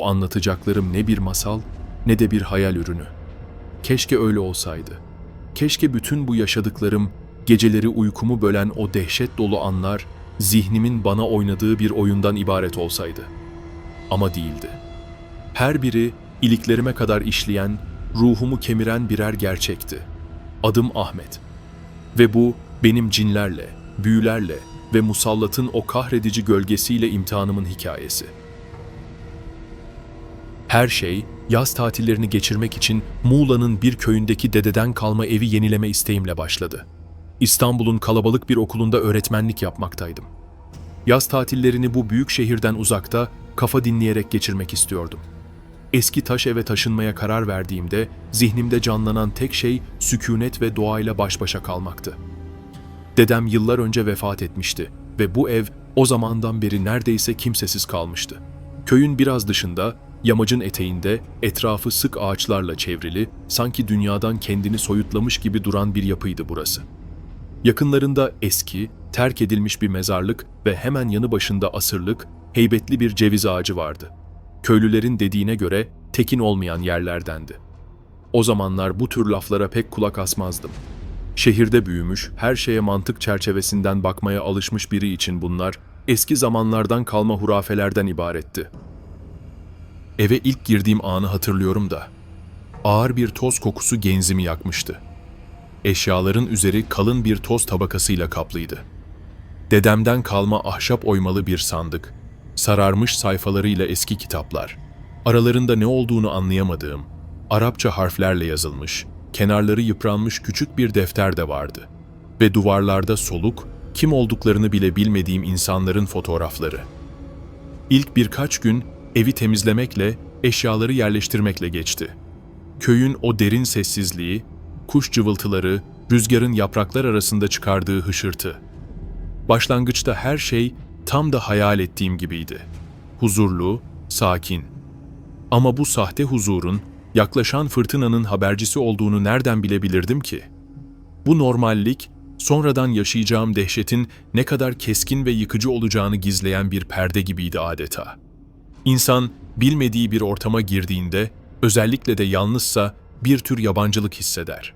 Bu anlatacaklarım ne bir masal ne de bir hayal ürünü. Keşke öyle olsaydı. Keşke bütün bu yaşadıklarım, geceleri uykumu bölen o dehşet dolu anlar, zihnimin bana oynadığı bir oyundan ibaret olsaydı. Ama değildi. Her biri iliklerime kadar işleyen, ruhumu kemiren birer gerçekti. Adım Ahmet. Ve bu benim cinlerle, büyülerle ve musallatın o kahredici gölgesiyle imtihanımın hikayesi. Her şey yaz tatillerini geçirmek için Muğla'nın bir köyündeki dededen kalma evi yenileme isteğimle başladı. İstanbul'un kalabalık bir okulunda öğretmenlik yapmaktaydım. Yaz tatillerini bu büyük şehirden uzakta kafa dinleyerek geçirmek istiyordum. Eski taş eve taşınmaya karar verdiğimde zihnimde canlanan tek şey sükunet ve doğayla baş başa kalmaktı. Dedem yıllar önce vefat etmişti ve bu ev o zamandan beri neredeyse kimsesiz kalmıştı. Köyün biraz dışında, yamacın eteğinde, etrafı sık ağaçlarla çevrili, sanki dünyadan kendini soyutlamış gibi duran bir yapıydı burası. Yakınlarında eski, terk edilmiş bir mezarlık ve hemen yanı başında asırlık, heybetli bir ceviz ağacı vardı. Köylülerin dediğine göre tekin olmayan yerlerdendi. O zamanlar bu tür laflara pek kulak asmazdım. Şehirde büyümüş, her şeye mantık çerçevesinden bakmaya alışmış biri için bunlar eski zamanlardan kalma hurafelerden ibaretti. Eve ilk girdiğim anı hatırlıyorum da. Ağır bir toz kokusu genzimi yakmıştı. Eşyaların üzeri kalın bir toz tabakasıyla kaplıydı. Dedemden kalma ahşap oymalı bir sandık, sararmış sayfalarıyla eski kitaplar, aralarında ne olduğunu anlayamadığım, Arapça harflerle yazılmış, kenarları yıpranmış küçük bir defter de vardı. Ve duvarlarda soluk, kim olduklarını bile bilmediğim insanların fotoğrafları. İlk birkaç gün evi temizlemekle, eşyaları yerleştirmekle geçti. Köyün o derin sessizliği, kuş cıvıltıları, rüzgarın yapraklar arasında çıkardığı hışırtı. Başlangıçta her şey tam da hayal ettiğim gibiydi. Huzurlu, sakin. Ama bu sahte huzurun yaklaşan fırtınanın habercisi olduğunu nereden bilebilirdim ki? Bu normallik, sonradan yaşayacağım dehşetin ne kadar keskin ve yıkıcı olacağını gizleyen bir perde gibiydi adeta. İnsan bilmediği bir ortama girdiğinde, özellikle de yalnızsa bir tür yabancılık hisseder.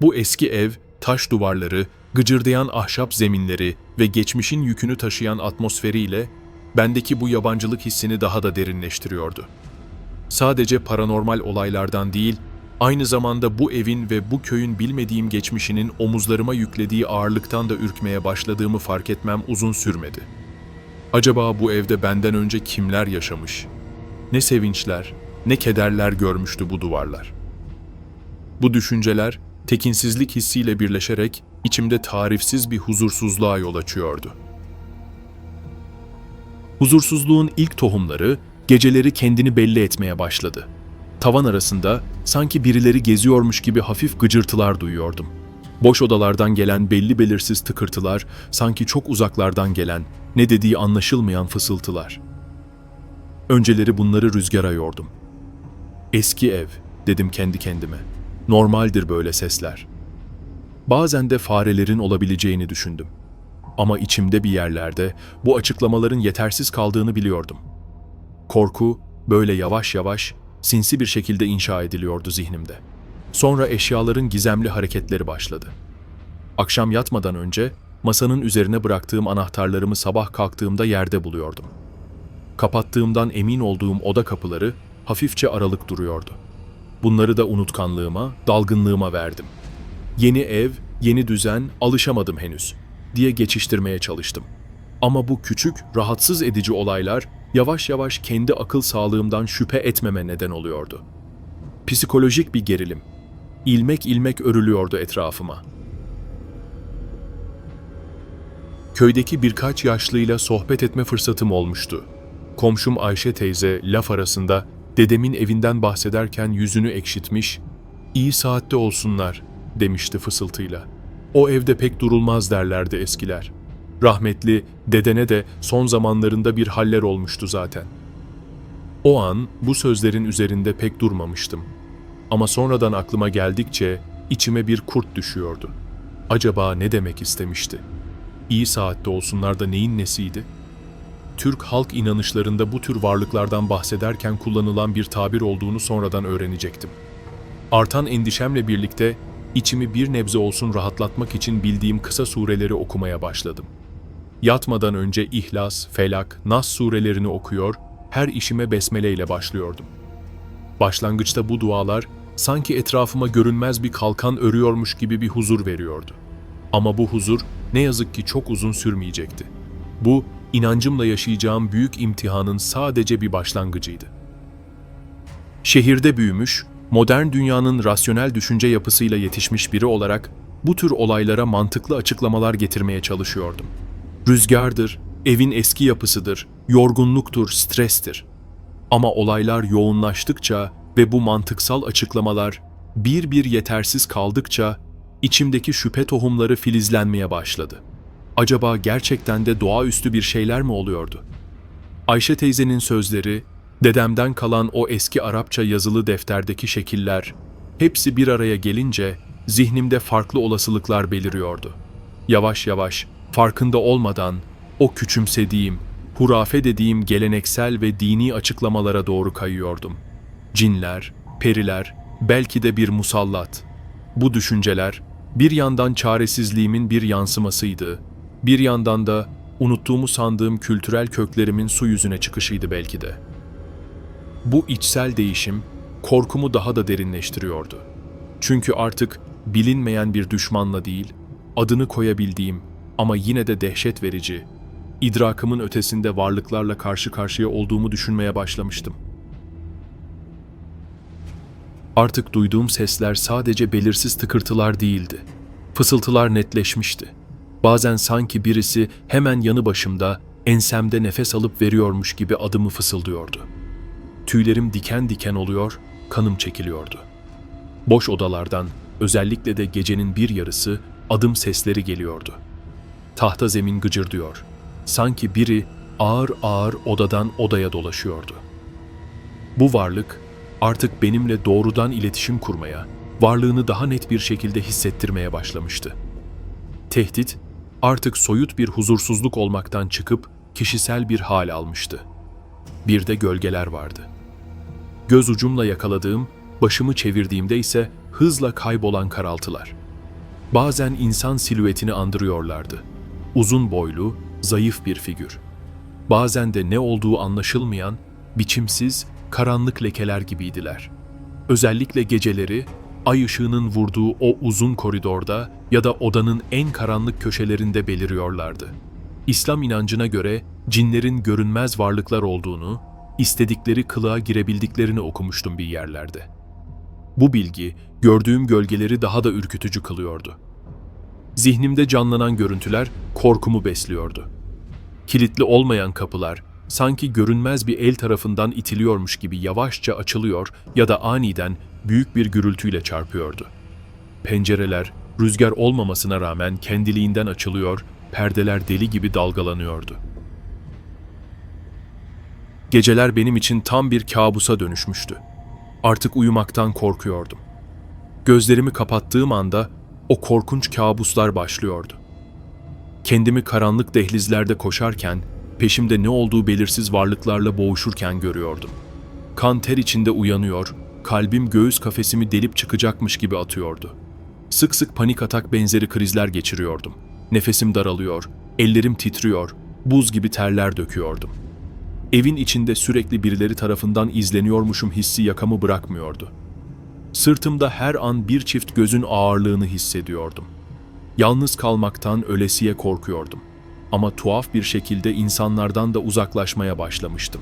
Bu eski ev, taş duvarları, gıcırdayan ahşap zeminleri ve geçmişin yükünü taşıyan atmosferiyle bendeki bu yabancılık hissini daha da derinleştiriyordu. Sadece paranormal olaylardan değil, aynı zamanda bu evin ve bu köyün bilmediğim geçmişinin omuzlarıma yüklediği ağırlıktan da ürkmeye başladığımı fark etmem uzun sürmedi. Acaba bu evde benden önce kimler yaşamış? Ne sevinçler, ne kederler görmüştü bu duvarlar. Bu düşünceler tekinsizlik hissiyle birleşerek içimde tarifsiz bir huzursuzluğa yol açıyordu. Huzursuzluğun ilk tohumları geceleri kendini belli etmeye başladı. Tavan arasında sanki birileri geziyormuş gibi hafif gıcırtılar duyuyordum. Boş odalardan gelen belli belirsiz tıkırtılar, sanki çok uzaklardan gelen, ne dediği anlaşılmayan fısıltılar. Önceleri bunları rüzgara yordum. Eski ev, dedim kendi kendime. Normaldir böyle sesler. Bazen de farelerin olabileceğini düşündüm. Ama içimde bir yerlerde bu açıklamaların yetersiz kaldığını biliyordum. Korku böyle yavaş yavaş, sinsi bir şekilde inşa ediliyordu zihnimde. Sonra eşyaların gizemli hareketleri başladı. Akşam yatmadan önce masanın üzerine bıraktığım anahtarlarımı sabah kalktığımda yerde buluyordum. Kapattığımdan emin olduğum oda kapıları hafifçe aralık duruyordu. Bunları da unutkanlığıma, dalgınlığıma verdim. Yeni ev, yeni düzen, alışamadım henüz diye geçiştirmeye çalıştım. Ama bu küçük, rahatsız edici olaylar yavaş yavaş kendi akıl sağlığımdan şüphe etmeme neden oluyordu. Psikolojik bir gerilim. İlmek ilmek örülüyordu etrafıma. Köydeki birkaç yaşlıyla sohbet etme fırsatım olmuştu. Komşum Ayşe teyze laf arasında dedemin evinden bahsederken yüzünü ekşitmiş, iyi saatte olsunlar demişti fısıltıyla. O evde pek durulmaz derlerdi eskiler. Rahmetli dedene de son zamanlarında bir haller olmuştu zaten. O an bu sözlerin üzerinde pek durmamıştım. Ama sonradan aklıma geldikçe içime bir kurt düşüyordu. Acaba ne demek istemişti? İyi saatte olsunlar da neyin nesiydi? Türk halk inanışlarında bu tür varlıklardan bahsederken kullanılan bir tabir olduğunu sonradan öğrenecektim. Artan endişemle birlikte içimi bir nebze olsun rahatlatmak için bildiğim kısa sureleri okumaya başladım. Yatmadan önce İhlas, Felak, Nas surelerini okuyor, her işime besmele ile başlıyordum. Başlangıçta bu dualar sanki etrafıma görünmez bir kalkan örüyormuş gibi bir huzur veriyordu. Ama bu huzur ne yazık ki çok uzun sürmeyecekti. Bu inancımla yaşayacağım büyük imtihanın sadece bir başlangıcıydı. Şehirde büyümüş, modern dünyanın rasyonel düşünce yapısıyla yetişmiş biri olarak bu tür olaylara mantıklı açıklamalar getirmeye çalışıyordum. Rüzgardır, evin eski yapısıdır, yorgunluktur, strestir. Ama olaylar yoğunlaştıkça ve bu mantıksal açıklamalar bir bir yetersiz kaldıkça içimdeki şüphe tohumları filizlenmeye başladı. Acaba gerçekten de doğaüstü bir şeyler mi oluyordu? Ayşe teyzenin sözleri, dedemden kalan o eski Arapça yazılı defterdeki şekiller, hepsi bir araya gelince zihnimde farklı olasılıklar beliriyordu. Yavaş yavaş, farkında olmadan o küçümsediğim, hurafe dediğim geleneksel ve dini açıklamalara doğru kayıyordum. Cinler, periler, belki de bir musallat. Bu düşünceler bir yandan çaresizliğimin bir yansımasıydı, bir yandan da unuttuğumu sandığım kültürel köklerimin su yüzüne çıkışıydı belki de. Bu içsel değişim korkumu daha da derinleştiriyordu. Çünkü artık bilinmeyen bir düşmanla değil, adını koyabildiğim ama yine de dehşet verici, idrakımın ötesinde varlıklarla karşı karşıya olduğumu düşünmeye başlamıştım. Artık duyduğum sesler sadece belirsiz tıkırtılar değildi. Fısıltılar netleşmişti. Bazen sanki birisi hemen yanı başımda, ensemde nefes alıp veriyormuş gibi adımı fısıldıyordu. Tüylerim diken diken oluyor, kanım çekiliyordu. Boş odalardan, özellikle de gecenin bir yarısı adım sesleri geliyordu. Tahta zemin gıcırdıyor. Sanki biri ağır ağır odadan odaya dolaşıyordu. Bu varlık artık benimle doğrudan iletişim kurmaya, varlığını daha net bir şekilde hissettirmeye başlamıştı. Tehdit artık soyut bir huzursuzluk olmaktan çıkıp kişisel bir hal almıştı. Bir de gölgeler vardı. Göz ucumla yakaladığım, başımı çevirdiğimde ise hızla kaybolan karaltılar. Bazen insan silüetini andırıyorlardı. Uzun boylu, zayıf bir figür. Bazen de ne olduğu anlaşılmayan, biçimsiz, karanlık lekeler gibiydiler. Özellikle geceleri ay ışığının vurduğu o uzun koridorda ya da odanın en karanlık köşelerinde beliriyorlardı. İslam inancına göre cinlerin görünmez varlıklar olduğunu, istedikleri kılığa girebildiklerini okumuştum bir yerlerde. Bu bilgi gördüğüm gölgeleri daha da ürkütücü kılıyordu. Zihnimde canlanan görüntüler korkumu besliyordu. Kilitli olmayan kapılar sanki görünmez bir el tarafından itiliyormuş gibi yavaşça açılıyor ya da aniden büyük bir gürültüyle çarpıyordu. Pencereler rüzgar olmamasına rağmen kendiliğinden açılıyor, perdeler deli gibi dalgalanıyordu. Geceler benim için tam bir kabusa dönüşmüştü. Artık uyumaktan korkuyordum. Gözlerimi kapattığım anda o korkunç kabuslar başlıyordu. Kendimi karanlık dehlizlerde koşarken, peşimde ne olduğu belirsiz varlıklarla boğuşurken görüyordum. Kan ter içinde uyanıyor, kalbim göğüs kafesimi delip çıkacakmış gibi atıyordu. Sık sık panik atak benzeri krizler geçiriyordum. Nefesim daralıyor, ellerim titriyor, buz gibi terler döküyordum. Evin içinde sürekli birileri tarafından izleniyormuşum hissi yakamı bırakmıyordu. Sırtımda her an bir çift gözün ağırlığını hissediyordum. Yalnız kalmaktan ölesiye korkuyordum. Ama tuhaf bir şekilde insanlardan da uzaklaşmaya başlamıştım.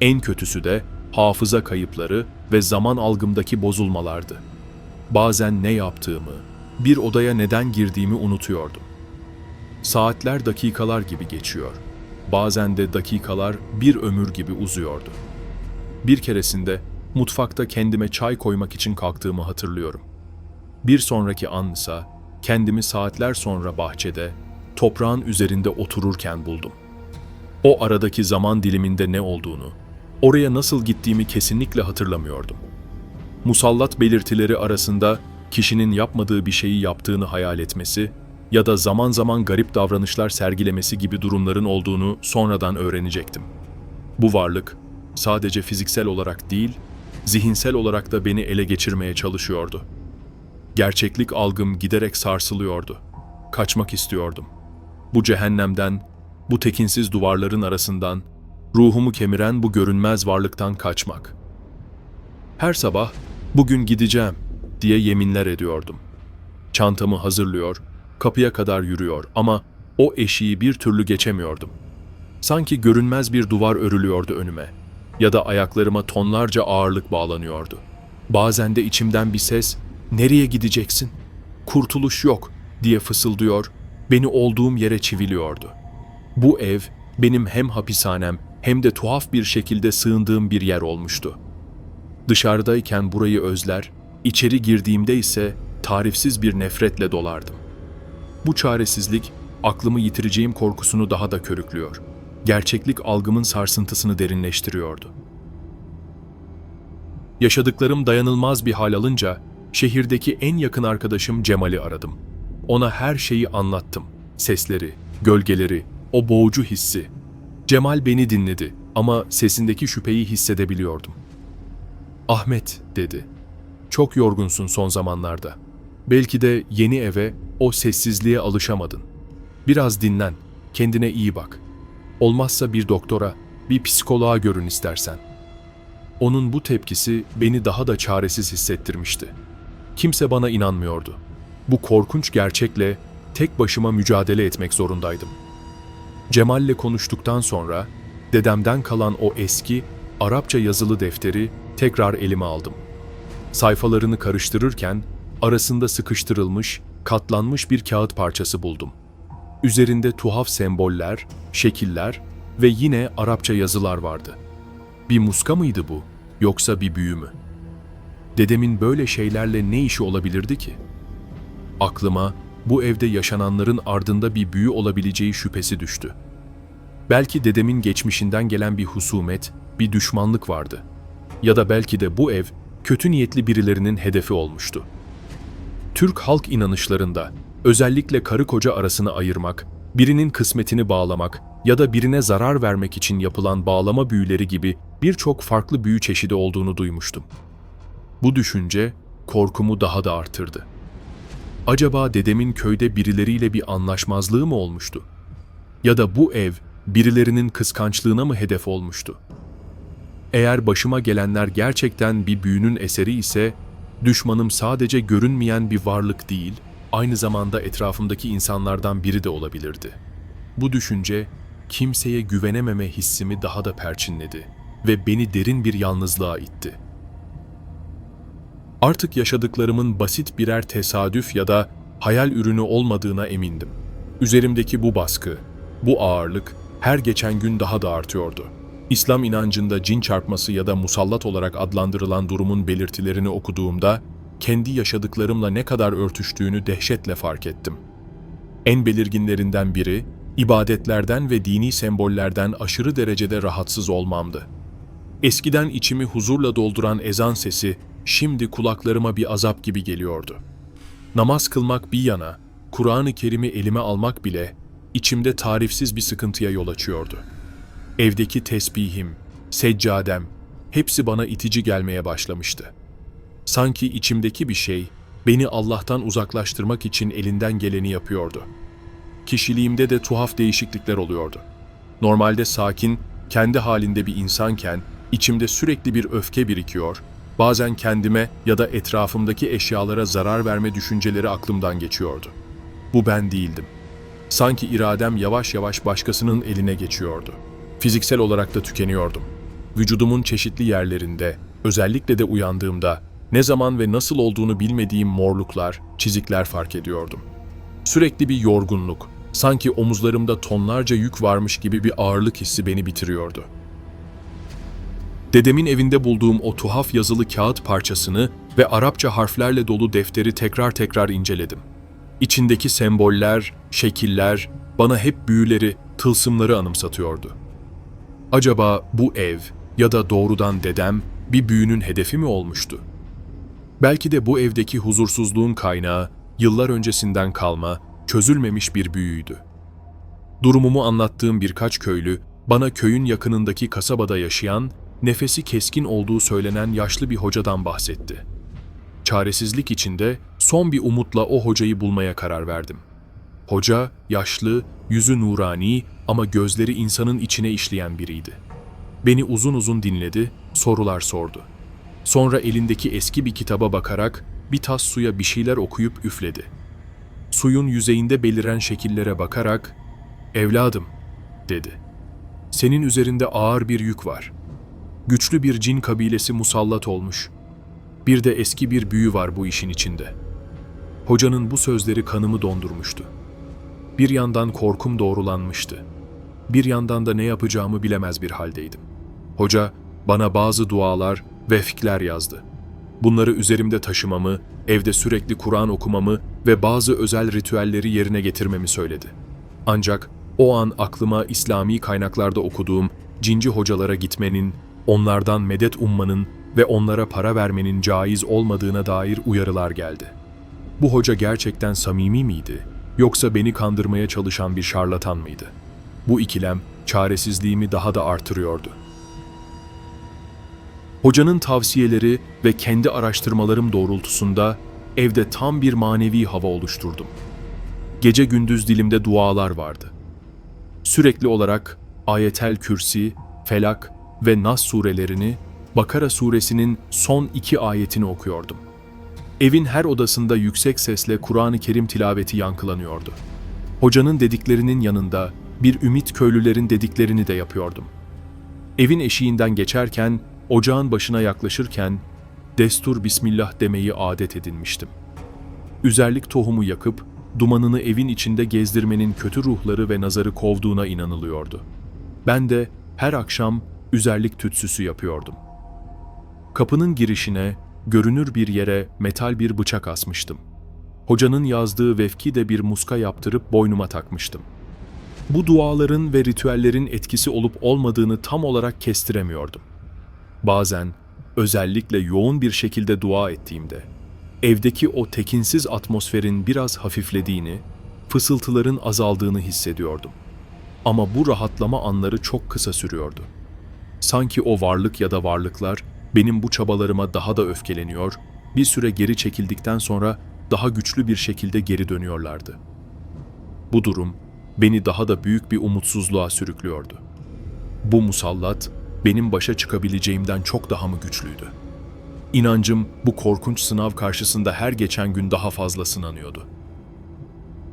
En kötüsü de hafıza kayıpları ve zaman algımdaki bozulmalardı. Bazen ne yaptığımı, bir odaya neden girdiğimi unutuyordum. Saatler dakikalar gibi geçiyor. Bazen de dakikalar bir ömür gibi uzuyordu. Bir keresinde mutfakta kendime çay koymak için kalktığımı hatırlıyorum. Bir sonraki an ise kendimi saatler sonra bahçede, toprağın üzerinde otururken buldum. O aradaki zaman diliminde ne olduğunu, oraya nasıl gittiğimi kesinlikle hatırlamıyordum. Musallat belirtileri arasında kişinin yapmadığı bir şeyi yaptığını hayal etmesi, ya da zaman zaman garip davranışlar sergilemesi gibi durumların olduğunu sonradan öğrenecektim. Bu varlık sadece fiziksel olarak değil, zihinsel olarak da beni ele geçirmeye çalışıyordu. Gerçeklik algım giderek sarsılıyordu. Kaçmak istiyordum. Bu cehennemden, bu tekinsiz duvarların arasından, ruhumu kemiren bu görünmez varlıktan kaçmak. Her sabah bugün gideceğim diye yeminler ediyordum. Çantamı hazırlıyor, kapıya kadar yürüyor ama o eşiği bir türlü geçemiyordum. Sanki görünmez bir duvar örülüyordu önüme ya da ayaklarıma tonlarca ağırlık bağlanıyordu. Bazen de içimden bir ses, "Nereye gideceksin? Kurtuluş yok." diye fısıldıyor, beni olduğum yere çiviliyordu. Bu ev benim hem hapishanem hem de tuhaf bir şekilde sığındığım bir yer olmuştu. Dışarıdayken burayı özler, içeri girdiğimde ise tarifsiz bir nefretle dolardım. Bu çaresizlik aklımı yitireceğim korkusunu daha da körüklüyor. Gerçeklik algımın sarsıntısını derinleştiriyordu. Yaşadıklarım dayanılmaz bir hal alınca şehirdeki en yakın arkadaşım Cemal'i aradım. Ona her şeyi anlattım. Sesleri, gölgeleri, o boğucu hissi. Cemal beni dinledi ama sesindeki şüpheyi hissedebiliyordum. Ahmet dedi. Çok yorgunsun son zamanlarda. Belki de yeni eve, o sessizliğe alışamadın. Biraz dinlen, kendine iyi bak. Olmazsa bir doktora, bir psikoloğa görün istersen. Onun bu tepkisi beni daha da çaresiz hissettirmişti. Kimse bana inanmıyordu. Bu korkunç gerçekle tek başıma mücadele etmek zorundaydım. Cemal'le konuştuktan sonra dedemden kalan o eski Arapça yazılı defteri tekrar elime aldım. Sayfalarını karıştırırken arasında sıkıştırılmış, katlanmış bir kağıt parçası buldum. Üzerinde tuhaf semboller, şekiller ve yine Arapça yazılar vardı. Bir muska mıydı bu yoksa bir büyü mü? Dedemin böyle şeylerle ne işi olabilirdi ki? Aklıma bu evde yaşananların ardında bir büyü olabileceği şüphesi düştü. Belki dedemin geçmişinden gelen bir husumet, bir düşmanlık vardı. Ya da belki de bu ev kötü niyetli birilerinin hedefi olmuştu. Türk halk inanışlarında özellikle karı koca arasını ayırmak, birinin kısmetini bağlamak ya da birine zarar vermek için yapılan bağlama büyüleri gibi birçok farklı büyü çeşidi olduğunu duymuştum. Bu düşünce korkumu daha da artırdı. Acaba dedemin köyde birileriyle bir anlaşmazlığı mı olmuştu? Ya da bu ev birilerinin kıskançlığına mı hedef olmuştu? Eğer başıma gelenler gerçekten bir büyünün eseri ise, düşmanım sadece görünmeyen bir varlık değil, aynı zamanda etrafımdaki insanlardan biri de olabilirdi. Bu düşünce, kimseye güvenememe hissimi daha da perçinledi ve beni derin bir yalnızlığa itti. Artık yaşadıklarımın basit birer tesadüf ya da hayal ürünü olmadığına emindim. Üzerimdeki bu baskı, bu ağırlık her geçen gün daha da artıyordu. İslam inancında cin çarpması ya da musallat olarak adlandırılan durumun belirtilerini okuduğumda kendi yaşadıklarımla ne kadar örtüştüğünü dehşetle fark ettim. En belirginlerinden biri ibadetlerden ve dini sembollerden aşırı derecede rahatsız olmamdı. Eskiden içimi huzurla dolduran ezan sesi şimdi kulaklarıma bir azap gibi geliyordu. Namaz kılmak bir yana, Kur'an-ı Kerim'i elime almak bile içimde tarifsiz bir sıkıntıya yol açıyordu. Evdeki tesbihim, seccadem, hepsi bana itici gelmeye başlamıştı. Sanki içimdeki bir şey beni Allah'tan uzaklaştırmak için elinden geleni yapıyordu. Kişiliğimde de tuhaf değişiklikler oluyordu. Normalde sakin, kendi halinde bir insanken içimde sürekli bir öfke birikiyor, bazen kendime ya da etrafımdaki eşyalara zarar verme düşünceleri aklımdan geçiyordu. Bu ben değildim. Sanki iradem yavaş yavaş başkasının eline geçiyordu. Fiziksel olarak da tükeniyordum. Vücudumun çeşitli yerlerinde, özellikle de uyandığımda ne zaman ve nasıl olduğunu bilmediğim morluklar, çizikler fark ediyordum. Sürekli bir yorgunluk, sanki omuzlarımda tonlarca yük varmış gibi bir ağırlık hissi beni bitiriyordu. Dedemin evinde bulduğum o tuhaf yazılı kağıt parçasını ve Arapça harflerle dolu defteri tekrar tekrar inceledim. İçindeki semboller, şekiller bana hep büyüleri, tılsımları anımsatıyordu. Acaba bu ev ya da doğrudan dedem bir büyünün hedefi mi olmuştu? Belki de bu evdeki huzursuzluğun kaynağı yıllar öncesinden kalma, çözülmemiş bir büyüydü. Durumumu anlattığım birkaç köylü, bana köyün yakınındaki kasabada yaşayan, nefesi keskin olduğu söylenen yaşlı bir hocadan bahsetti. Çaresizlik içinde son bir umutla o hocayı bulmaya karar verdim. Hoca, yaşlı, yüzü nurani ama gözleri insanın içine işleyen biriydi. Beni uzun uzun dinledi, sorular sordu. Sonra elindeki eski bir kitaba bakarak bir tas suya bir şeyler okuyup üfledi. Suyun yüzeyinde beliren şekillere bakarak, "Evladım," dedi. "Senin üzerinde ağır bir yük var. Güçlü bir cin kabilesi musallat olmuş. Bir de eski bir büyü var bu işin içinde." Hocanın bu sözleri kanımı dondurmuştu. Bir yandan korkum doğrulanmıştı. Bir yandan da ne yapacağımı bilemez bir haldeydim. Hoca bana bazı dualar ve fikler yazdı. Bunları üzerimde taşımamı, evde sürekli Kur'an okumamı ve bazı özel ritüelleri yerine getirmemi söyledi. Ancak o an aklıma İslami kaynaklarda okuduğum cinci hocalara gitmenin, onlardan medet ummanın ve onlara para vermenin caiz olmadığına dair uyarılar geldi. Bu hoca gerçekten samimi miydi yoksa beni kandırmaya çalışan bir şarlatan mıydı? Bu ikilem çaresizliğimi daha da artırıyordu. Hocanın tavsiyeleri ve kendi araştırmalarım doğrultusunda evde tam bir manevi hava oluşturdum. Gece gündüz dilimde dualar vardı. Sürekli olarak Ayetel Kürsi, Felak ve Nas surelerini, Bakara suresinin son iki ayetini okuyordum. Evin her odasında yüksek sesle Kur'an-ı Kerim tilaveti yankılanıyordu. Hocanın dediklerinin yanında bir ümit köylülerin dediklerini de yapıyordum. Evin eşiğinden geçerken, ocağın başına yaklaşırken destur Bismillah demeyi adet edinmiştim. Üzerlik tohumu yakıp dumanını evin içinde gezdirmenin kötü ruhları ve nazarı kovduğuna inanılıyordu. Ben de her akşam üzerlik tütsüsü yapıyordum. Kapının girişine görünür bir yere metal bir bıçak asmıştım. Hocanın yazdığı vefki de bir muska yaptırıp boynuma takmıştım. Bu duaların ve ritüellerin etkisi olup olmadığını tam olarak kestiremiyordum. Bazen özellikle yoğun bir şekilde dua ettiğimde evdeki o tekinsiz atmosferin biraz hafiflediğini, fısıltıların azaldığını hissediyordum. Ama bu rahatlama anları çok kısa sürüyordu. Sanki o varlık ya da varlıklar benim bu çabalarıma daha da öfkeleniyor, bir süre geri çekildikten sonra daha güçlü bir şekilde geri dönüyorlardı. Bu durum beni daha da büyük bir umutsuzluğa sürüklüyordu. Bu musallat benim başa çıkabileceğimden çok daha mı güçlüydü? İnancım bu korkunç sınav karşısında her geçen gün daha fazla sınanıyordu.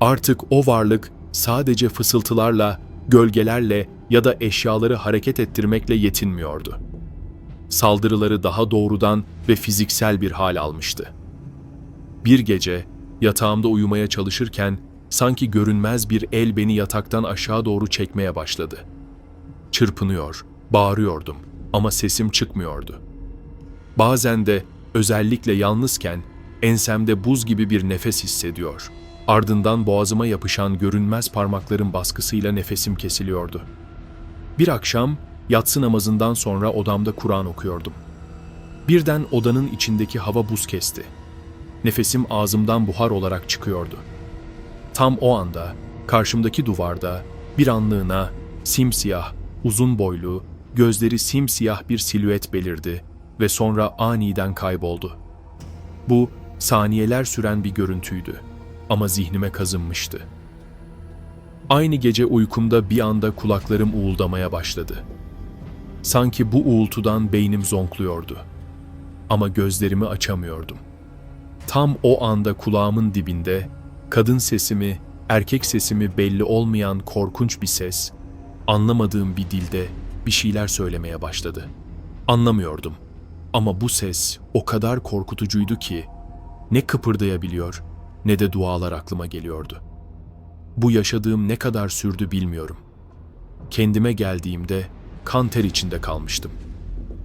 Artık o varlık sadece fısıltılarla, gölgelerle ya da eşyaları hareket ettirmekle yetinmiyordu. Saldırıları daha doğrudan ve fiziksel bir hal almıştı. Bir gece yatağımda uyumaya çalışırken sanki görünmez bir el beni yataktan aşağı doğru çekmeye başladı. Çırpınıyor, bağırıyordum ama sesim çıkmıyordu. Bazen de özellikle yalnızken ensemde buz gibi bir nefes hissediyor. Ardından boğazıma yapışan görünmez parmakların baskısıyla nefesim kesiliyordu. Bir akşam yatsı namazından sonra odamda Kur'an okuyordum. Birden odanın içindeki hava buz kesti. Nefesim ağzımdan buhar olarak çıkıyordu. Tam o anda karşımdaki duvarda bir anlığına simsiyah, uzun boylu, gözleri simsiyah bir silüet belirdi ve sonra aniden kayboldu. Bu saniyeler süren bir görüntüydü ama zihnime kazınmıştı. Aynı gece uykumda bir anda kulaklarım uğuldamaya başladı. Sanki bu uğultudan beynim zonkluyordu. Ama gözlerimi açamıyordum. Tam o anda kulağımın dibinde kadın sesimi, erkek sesimi belli olmayan korkunç bir ses, anlamadığım bir dilde bir şeyler söylemeye başladı. Anlamıyordum. Ama bu ses o kadar korkutucuydu ki ne kıpırdayabiliyor ne de dualar aklıma geliyordu. Bu yaşadığım ne kadar sürdü bilmiyorum. Kendime geldiğimde kan ter içinde kalmıştım.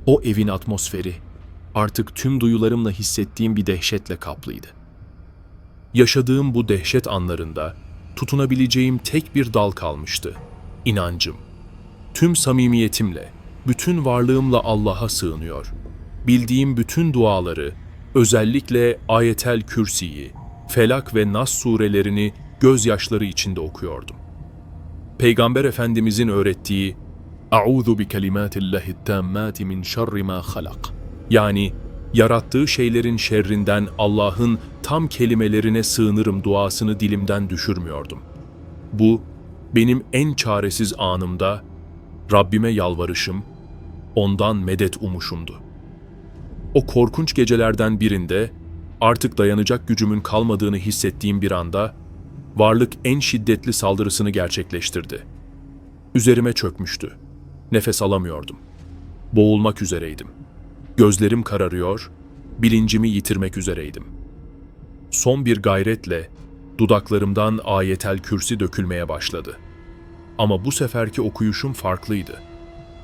O evin atmosferi artık tüm duyularımla hissettiğim bir dehşetle kaplıydı. Yaşadığım bu dehşet anlarında tutunabileceğim tek bir dal kalmıştı. İnancım. Tüm samimiyetimle, bütün varlığımla Allah'a sığınıyor. Bildiğim bütün duaları, özellikle Ayetel Kürsi'yi, Felak ve Nas surelerini gözyaşları içinde okuyordum. Peygamber Efendimizin öğrettiği "A'udhu bi kelimatillahi tammati min şerri ma halak." Yani yarattığı şeylerin şerrinden Allah'ın tam kelimelerine sığınırım duasını dilimden düşürmüyordum. Bu benim en çaresiz anımda Rabbime yalvarışım, ondan medet umuşumdu. O korkunç gecelerden birinde artık dayanacak gücümün kalmadığını hissettiğim bir anda varlık en şiddetli saldırısını gerçekleştirdi. Üzerime çökmüştü. Nefes alamıyordum. Boğulmak üzereydim. Gözlerim kararıyor, bilincimi yitirmek üzereydim. Son bir gayretle dudaklarımdan ayetel kürsi dökülmeye başladı. Ama bu seferki okuyuşum farklıydı.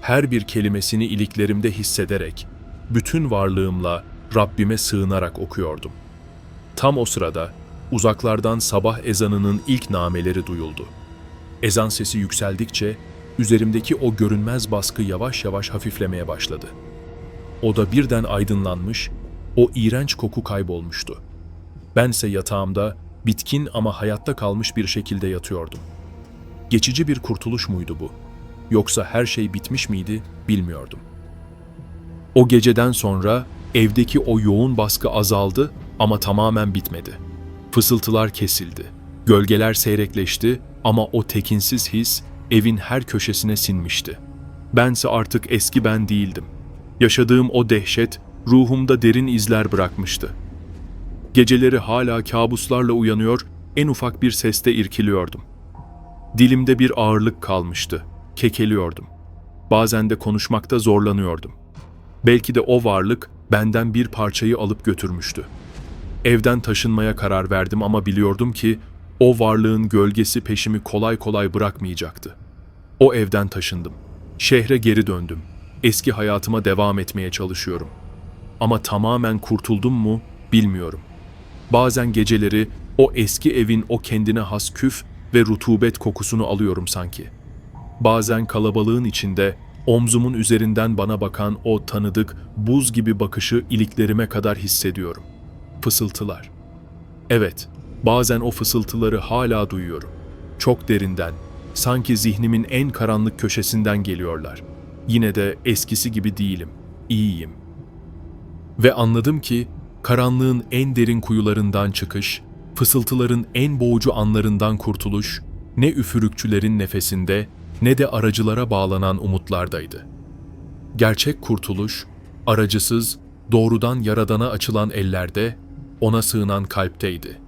Her bir kelimesini iliklerimde hissederek, bütün varlığımla Rabbime sığınarak okuyordum. Tam o sırada uzaklardan sabah ezanının ilk nameleri duyuldu. Ezan sesi yükseldikçe üzerimdeki o görünmez baskı yavaş yavaş hafiflemeye başladı. Oda birden aydınlanmış, o iğrenç koku kaybolmuştu. Bense yatağımda bitkin ama hayatta kalmış bir şekilde yatıyordum. Geçici bir kurtuluş muydu bu? Yoksa her şey bitmiş miydi bilmiyordum. O geceden sonra evdeki o yoğun baskı azaldı ama tamamen bitmedi. Fısıltılar kesildi. Gölgeler seyrekleşti ama o tekinsiz his evin her köşesine sinmişti. Bense artık eski ben değildim. Yaşadığım o dehşet ruhumda derin izler bırakmıştı. Geceleri hala kabuslarla uyanıyor, en ufak bir seste irkiliyordum. Dilimde bir ağırlık kalmıştı. Kekeliyordum. Bazen de konuşmakta zorlanıyordum. Belki de o varlık benden bir parçayı alıp götürmüştü. Evden taşınmaya karar verdim ama biliyordum ki o varlığın gölgesi peşimi kolay kolay bırakmayacaktı. O evden taşındım. Şehre geri döndüm. Eski hayatıma devam etmeye çalışıyorum. Ama tamamen kurtuldum mu bilmiyorum. Bazen geceleri o eski evin o kendine has küf ve rutubet kokusunu alıyorum sanki. Bazen kalabalığın içinde omzumun üzerinden bana bakan o tanıdık buz gibi bakışı iliklerime kadar hissediyorum. Fısıltılar. Evet, bazen o fısıltıları hala duyuyorum. Çok derinden, sanki zihnimin en karanlık köşesinden geliyorlar. Yine de eskisi gibi değilim, iyiyim. Ve anladım ki karanlığın en derin kuyularından çıkış, fısıltıların en boğucu anlarından kurtuluş, ne üfürükçülerin nefesinde ne de aracılara bağlanan umutlardaydı. Gerçek kurtuluş, aracısız, doğrudan Yaradan'a açılan ellerde, ona sığınan kalpteydi.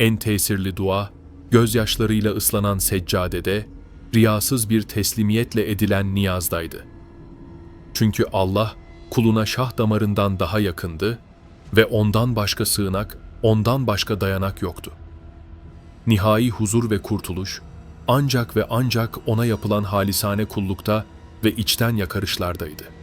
En tesirli dua, gözyaşlarıyla ıslanan seccadede, riyasız bir teslimiyetle edilen niyazdaydı. Çünkü Allah, kuluna şah damarından daha yakındı ve ondan başka sığınak, ondan başka dayanak yoktu. Nihai huzur ve kurtuluş, ancak ve ancak ona yapılan halisane kullukta ve içten yakarışlardaydı.''